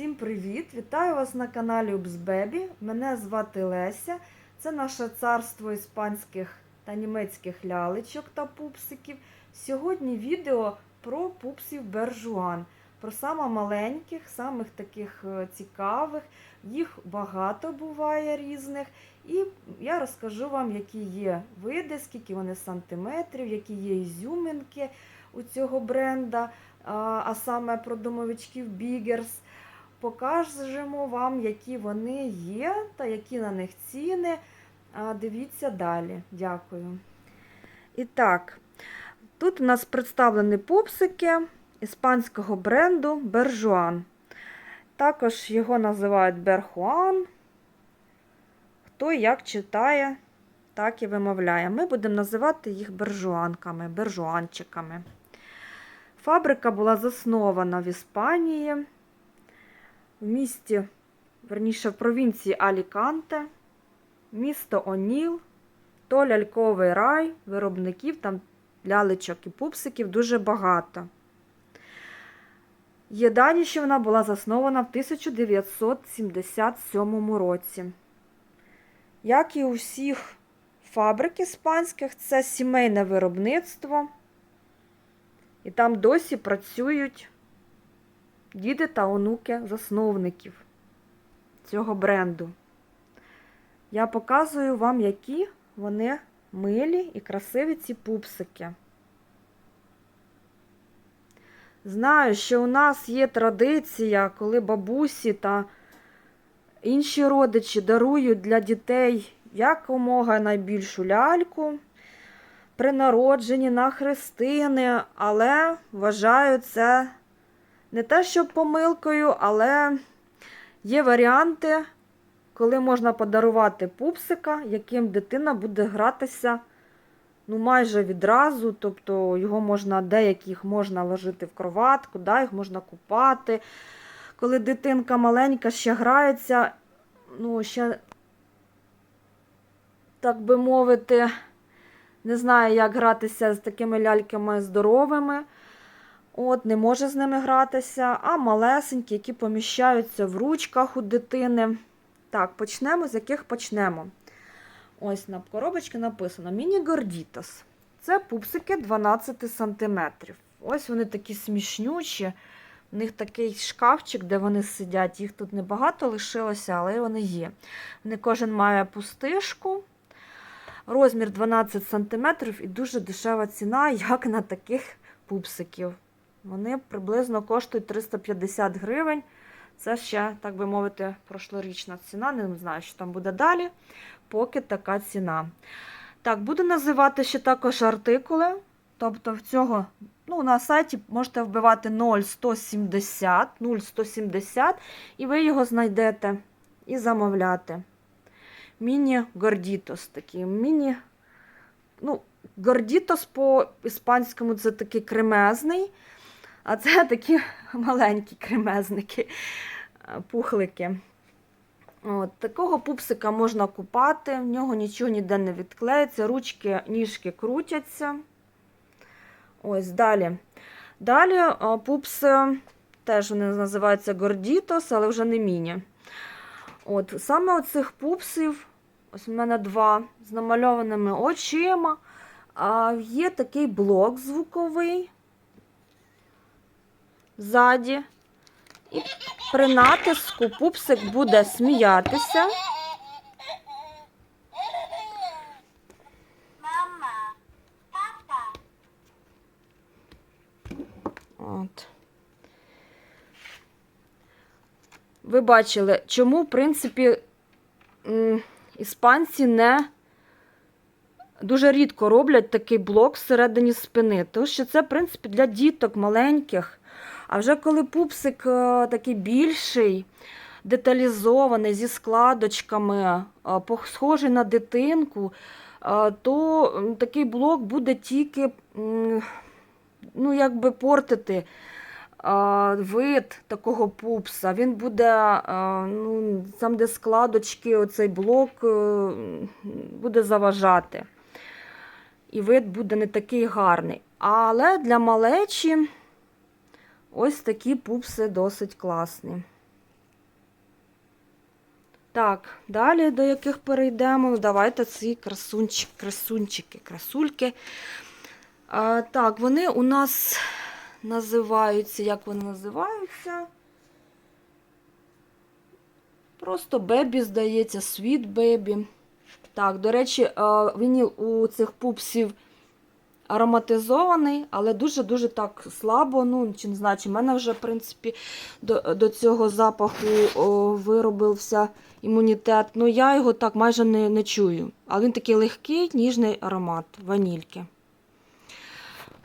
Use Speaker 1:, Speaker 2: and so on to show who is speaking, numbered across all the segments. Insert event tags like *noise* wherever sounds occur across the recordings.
Speaker 1: Всім привіт! Вітаю вас на каналі Упсбебі. Мене звати Леся. Це наше царство іспанських та німецьких лялечок та пупсиків. Сьогодні відео про пупсів Бержуан, про саме маленьких, самих таких е, цікавих. Їх багато буває різних. І я розкажу вам, які є види, скільки вони сантиметрів, які є ізюминки у цього бренда, а саме про домовичків Бігерс. Покажемо вам, які вони є та які на них ціни. Дивіться далі. Дякую. І так, тут у нас представлені пупсики іспанського бренду Бержуан. Також його називають Берхуан. Хто як читає, так і вимовляє. Ми будемо називати їх бержуанками, бержуанчиками. Фабрика була заснована в Іспанії, в місті, верніше, в провінції Аліканте, місто Оніл, то ляльковий рай, виробників там лялечок і пупсиків дуже багато. Є що вона була заснована в 1977 році. Як і у всіх фабрик іспанських, це сімейне виробництво. І там досі працюють діди та онуки засновників цього бренду. Я показую вам, які вони милі і красиві ці пупсики. Знаю, що у нас є традиція, коли бабусі та інші родичі дарують для дітей якомога найбільшу ляльку при народженні на хрестини, але вважаю це не те, що помилкою, але є варіанти, коли можна подарувати пупсика, яким дитина буде гратися ну, майже відразу. Тобто його можна, деяких можна ложити в кроватку, да, їх можна купати. Коли дитинка маленька ще грається, ну, ще, так би мовити, не знає, як гратися з такими ляльками здоровими. От, не може з ними гратися, а малесенькі, які поміщаються в ручках у дитини. Так, почнемо, з яких почнемо. Ось на коробочці написано Міні-гордітос. Це пупсики 12 см. Ось вони такі смішнючі. У них такий шкафчик, де вони сидять. Їх тут небагато лишилося, але вони є. Вони кожен має пустишку. Розмір 12 см і дуже дешева ціна, як на таких пупсиків. Вони приблизно коштують 350 гривень. Це ще, так би мовити, прошлорічна ціна. Не знаю, що там буде далі. Поки така ціна. Так, буду називати ще також артикули. Тобто, в цього, ну, на сайті можете вбивати 0,170, 0,170, і ви його знайдете і замовляти. Міні-гордітос такий. Міні, ну, гордітос по-іспанському це такий кремезний, а це такі *laughs* маленькі кремезники, пухлики. От, Такого пупсика можна купати, в нього нічого ніде не відклеїться, ручки, ніжки крутяться. Ось далі. Далі пупси, теж вони називаються гордітос, але вже не міні. От, Саме оцих пупсів, ось у мене два з намальованими очима. А Є такий блок звуковий ззаді. І при натиску пупсик буде сміятися.
Speaker 2: Мама, папа.
Speaker 1: От. Ви бачили, чому, в принципі, іспанці не дуже рідко роблять такий блок всередині спини. Тому що це, в принципі, для діток маленьких. А вже коли пупсик е, такий більший, деталізований, зі складочками, е, схожий на дитинку, е, то такий блок буде тільки ну, якби портити вид такого пупса. Він буде, ну, там, де складочки, оцей блок буде заважати. І вид буде не такий гарний. Але для малечі ось такі пупси досить класні. Так, далі до яких перейдемо. Давайте ці красунчик, красунчики, красульки. А, так, вони у нас називаються, як вони називаються? Просто бебі, здається, світ бебі. Так, до речі, вініл у цих пупсів ароматизований, але дуже-дуже так слабо. Ну, чи не знаю, чи в мене вже, в принципі, до, до цього запаху о, виробився імунітет. Ну, я його так майже не, не чую. Але він такий легкий, ніжний аромат ванільки.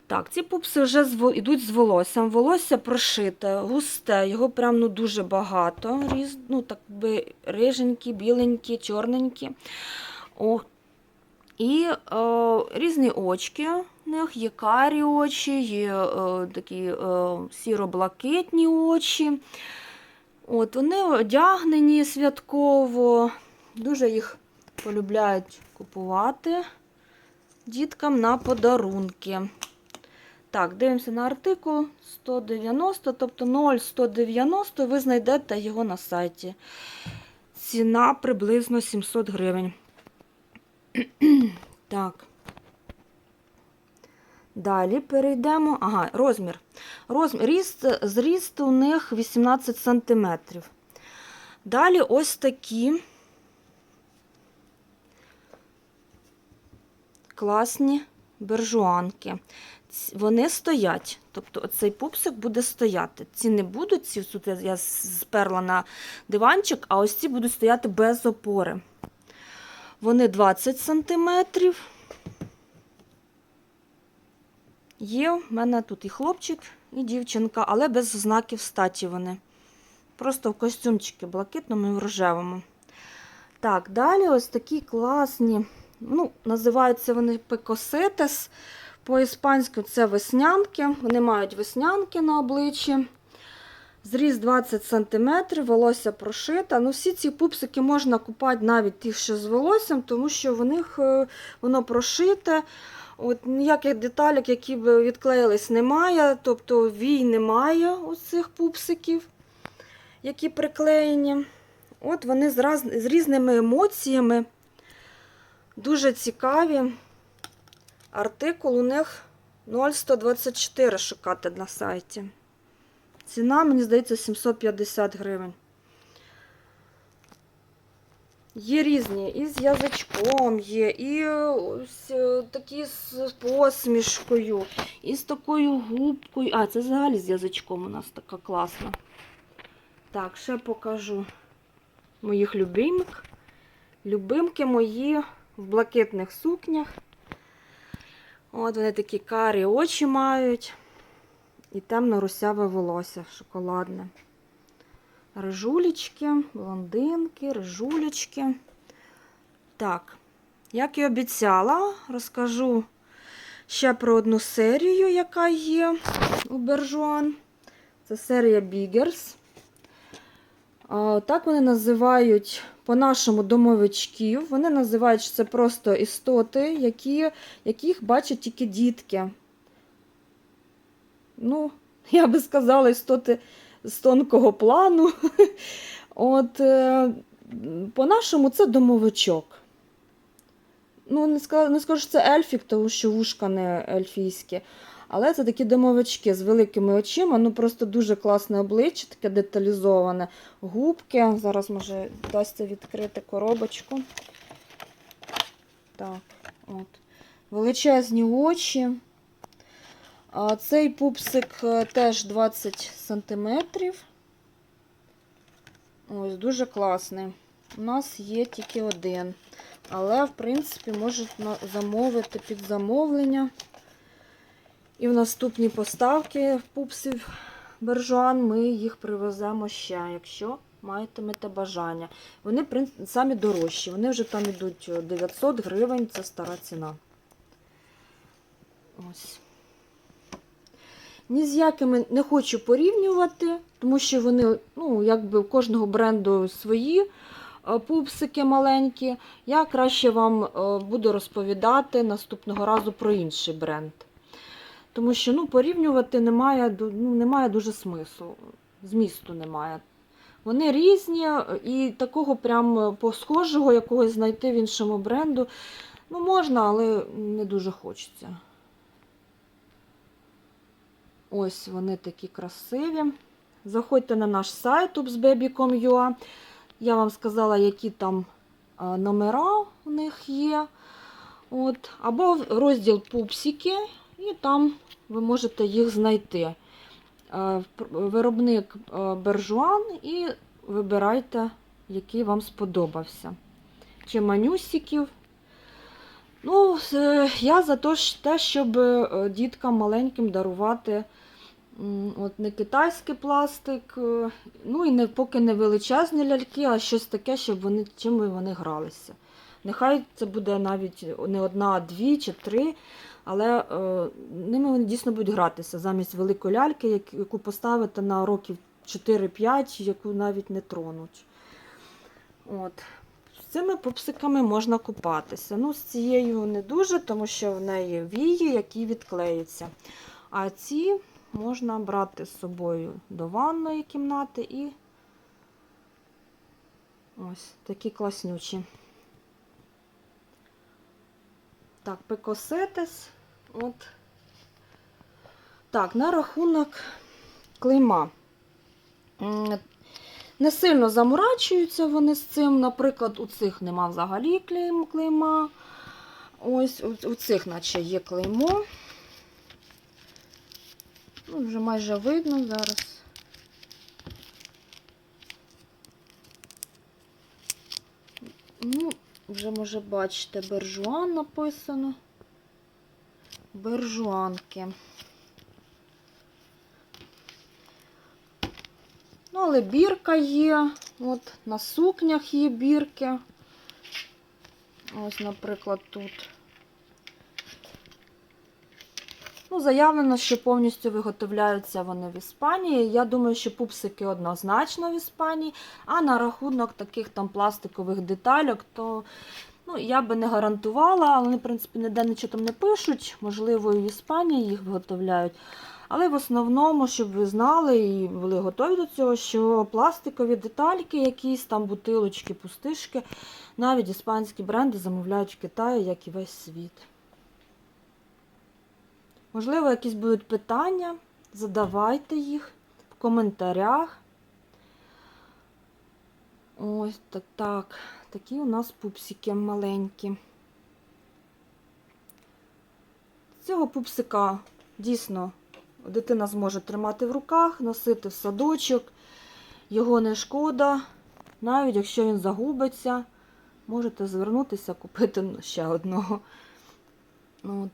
Speaker 1: Так, ці пупси вже йдуть з волоссям. Волосся прошите, густе, його прям ну, дуже багато. Різ, ну, так би риженькі, біленькі, чорненькі. О, і е, різні очки. Них є карі очі, є е, такі е, сіро-блакитні очі. От, вони одягнені святково, дуже їх полюбляють купувати діткам на подарунки. Так, дивимося на артикул 190, тобто 0,190, ви знайдете його на сайті. Ціна приблизно 700 гривень. *clears throat* Так. Далі перейдемо. Ага, розмір. Розмір. Ріст, зріст у них 18 см. Далі ось такі класні бержуанки. Вони стоять. Тобто оцей пупсик буде стояти. Ці не будуть, ці тут я сперла на диванчик, а ось ці будуть стояти без опори. Вони 20 сантиметрів. Є в мене тут і хлопчик, і дівчинка, але без знаків статі вони. Просто в костюмчики блакитному і в рожевому. Так, далі ось такі класні. Ну, називаються вони пекосетес. По-іспанськи це веснянки. Вони мають веснянки на обличчі. Зріст 20 см, волосся прошите. Ну, всі ці пупсики можна купати навіть ті, що з волоссям, тому що в них е, воно прошите. От Ніяких деталек, які б відклеїлись, немає. Тобто вій немає у цих пупсиків, які приклеєні. От вони з, раз, з різними емоціями. Дуже цікаві. Артикул у них 0,124 шукати на сайті. Ціна, мені здається, 750 гривень. Є різні, і з язичком є, і ось е, такі з посмішкою, і з такою губкою. А, це взагалі з язичком у нас така класна. Так, ще покажу моїх любимок. Любимки мої в блакитних сукнях. От вони такі карі очі мають. І темно-русяве волосся шоколадне. Рижулечки, блондинки, рижулечки. Так, як і обіцяла, розкажу ще про одну серію, яка є у Бержуан. Це серія. А, Так вони називають по-нашому домовичків. Вони називають, що це просто істоти, які, яких бачать тільки дітки. Ну, *laughs* я би сказала, істоти з тонкого плану. *laughs* От, е, по-нашому це домовичок. Ну, не скажу, не скажу, що це ельфік, тому що вушка не ельфійське. Але це такі домовички з великими очима. Ну просто дуже класне обличчя, таке деталізоване. Губки. Зараз, може, вдасться відкрити коробочку. Так, от. Величезні очі. Цей пупсик е, теж 20 сантиметрів. Ось, дуже класний. У нас є тільки один. Але, в принципі, можуть замовити під замовлення. І в наступні поставки пупсів бержуан ми їх привеземо ще, якщо матимете бажання. Вони самі дорожчі. Вони вже там йдуть 900 гривень, це стара ціна. Ось. Ні з якими не хочу порівнювати, тому що вони, ну, якби у кожного бренду свої е, пупсики маленькі. Я краще вам е, буду розповідати наступного разу про інший бренд. Тому що ну, порівнювати немає, ну, немає дуже смислу. Змісту немає. Вони різні, і такого прям посхожого якогось знайти в іншому бренду. Ну, можна, але не дуже хочеться. Ось вони такі красиві. Заходьте на наш сайт upsbaby.com.ua. Я вам сказала, які там номера у них є. От. Або розділ пупсики, і там ви можете їх знайти. Е, Виробник е, Бержуан і вибирайте, який вам сподобався. Чи манюсиків. Ну, я за те, щоб е, діткам маленьким дарувати от не китайський пластик, е, ну і не, поки не величезні ляльки, а щось таке, щоб вони чим вони гралися. Нехай це буде навіть не одна, а дві чи три, але е, ними вони дійсно будуть гратися замість великої ляльки, яку поставити на років 4-5, яку навіть не тронуть. От. Цими пупсиками можна купатися. Ну, з цією не дуже, тому що в неї вії, які відклеються. А ці можна брати з собою до ванної кімнати і ось такі класнючі. Так, пекосетес. От. Так, на рахунок клейма. Не сильно заморачуються вони з цим. Наприклад, у цих нема взагалі клейм, клейма. Ось у цих, наче, є клеймо. Ну, вже майже видно зараз. Ну, вже може бачите, бержуан написано. Бержуанки. Ну, але бірка є. От на сукнях є бірки. Ось, наприклад, тут. Ну, заявлено, що повністю виготовляються вони в Іспанії. Я думаю, що пупсики однозначно в Іспанії. А на рахунок таких там пластикових детальок, то ну, я би не гарантувала, але вони, в принципі, ніде нічого там не пишуть. Можливо, і в Іспанії їх виготовляють. Але в основному, щоб ви знали і були готові до цього, що пластикові детальки, якісь там бутилочки, пустишки, навіть іспанські бренди замовляють в Китаї, як і весь світ. Можливо, якісь будуть питання, задавайте їх в коментарях. Ось так, так. Такі у нас пупсики маленькі. Цього пупсика дійсно дитина зможе тримати в руках, носити в садочок. Його не шкода. Навіть якщо він загубиться, можете звернутися, купити ще одного. От.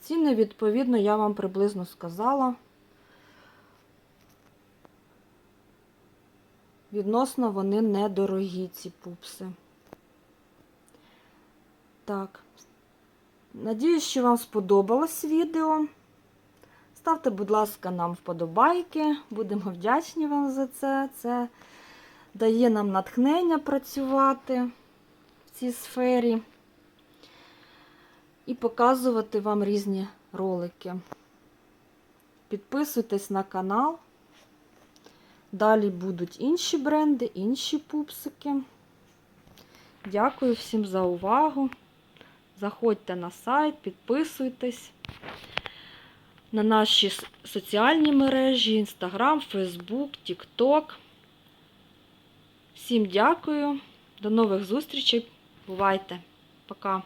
Speaker 1: Ціни, відповідно, я вам приблизно сказала. Відносно вони недорогі, ці пупси. Так. Надіюсь, що вам сподобалось відео. Ставте, будь ласка, нам вподобайки. Будемо вдячні вам за це. Це дає нам натхнення працювати в цій сфері і показувати вам різні ролики. Підписуйтесь на канал. Далі будуть інші бренди, інші пупсики. Дякую всім за увагу. Заходьте на сайт, підписуйтесь на наші соціальні мережі: Instagram, Facebook, TikTok. Всім дякую. До нових зустрічей. Бувайте. Пока.